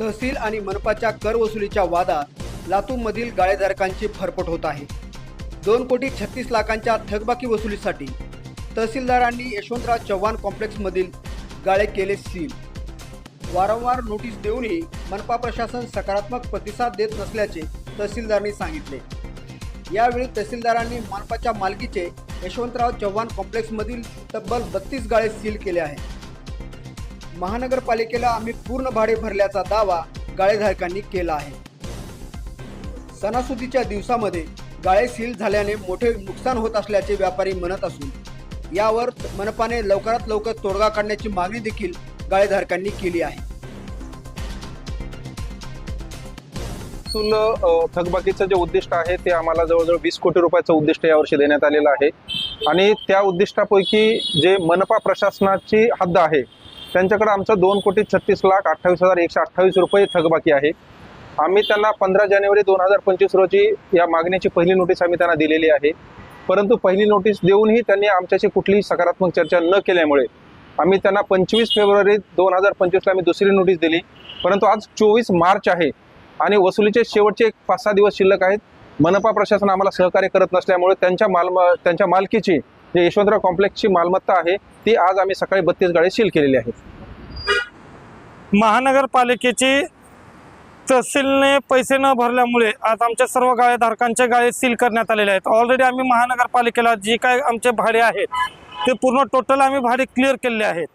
तहसील आणि मनपाच्या कर वसुलीच्या वादात लातूरमधील गाळेधारकांची फरफट होत आहे. दोन कोटी छत्तीस लाखांच्या थकबाकी वसुलीसाठी तहसीलदारांनी यशवंतराव चव्हाण कॉम्प्लेक्समधील गाळे केले सील. वारंवार नोटीस देऊनही मनपा प्रशासन सकारात्मक प्रतिसाद देत नसल्याचे तहसीलदारांनी सांगितले. यावेळी तहसीलदारांनी मनपाच्या मालकीचे यशवंतराव चव्हाण कॉम्प्लेक्समधील तब्बल बत्तीस गाळे सील केले आहेत. महानगरपालिकेला आम्ही पूर्ण भाडे भरल्याचा दावा गाळेधारकांनी केला आहे. सणासुदीच्या दिवसामध्ये गाळे सील झाल्याने मोठे नुकसान होत असल्याचे व्यापारी म्हणत असून यावर मनपाने लवकरात लवकर तोडगा काढण्याची मागणी देखील गाळेधारकांनी केली आहे. थकबाकीचं जे उद्दिष्ट आहे ते आम्हाला जवळजवळ वीस कोटी रुपयाचं उद्दिष्ट यावर्षी देण्यात आलेलं आहे. आणि त्या उद्दिष्टापैकी जे मनपा प्रशासनाची हद्द आहे त्यांच्याकडे आमचं दोन कोटी छत्तीस लाख अठ्ठावीस हजार एकशे अठ्ठावीस रुपये थकबाकी आहे. आम्ही त्यांना पंधरा जानेवारी दोन हजार पंचवीस रोजी या मागणीची पहिली नोटीस आम्ही त्यांना दिलेली आहे. परंतु पहिली नोटीस देऊनही त्यांनी आमच्याशी कुठलीही सकारात्मक चर्चा न केल्यामुळे आम्ही त्यांना पंचवीस फेब्रुवारी दोन हजार पंचवीसला आम्ही दुसरी नोटीस दिली. परंतु आज चोवीस मार्च आहे आणि वसुलीचे शेवटचे एक पाच सहा दिवस शिल्लक आहेत. मनपा प्रशासन आम्हाला सहकार्य करत नसल्यामुळे त्यांच्या माल त्यांच्या मालकीची जे यशवंतराव कॉम्प्लेक्सची मालमत्ता आहे ती आज आम्ही सकाळी बत्तीस गाडी सील केलेली आहेत. महानगरपालिकेची तहसीलने पैसे न भरल्यामुळे आज आमच्या सर्व गाळेधारकांच्या गाळे सील करण्यात आलेले आहेत. ऑलरेडी आम्ही महानगरपालिकेला जी काय आमचे भाडे आहेत ते पूर्ण टोटल आम्ही भाडे क्लिअर केलेले आहेत.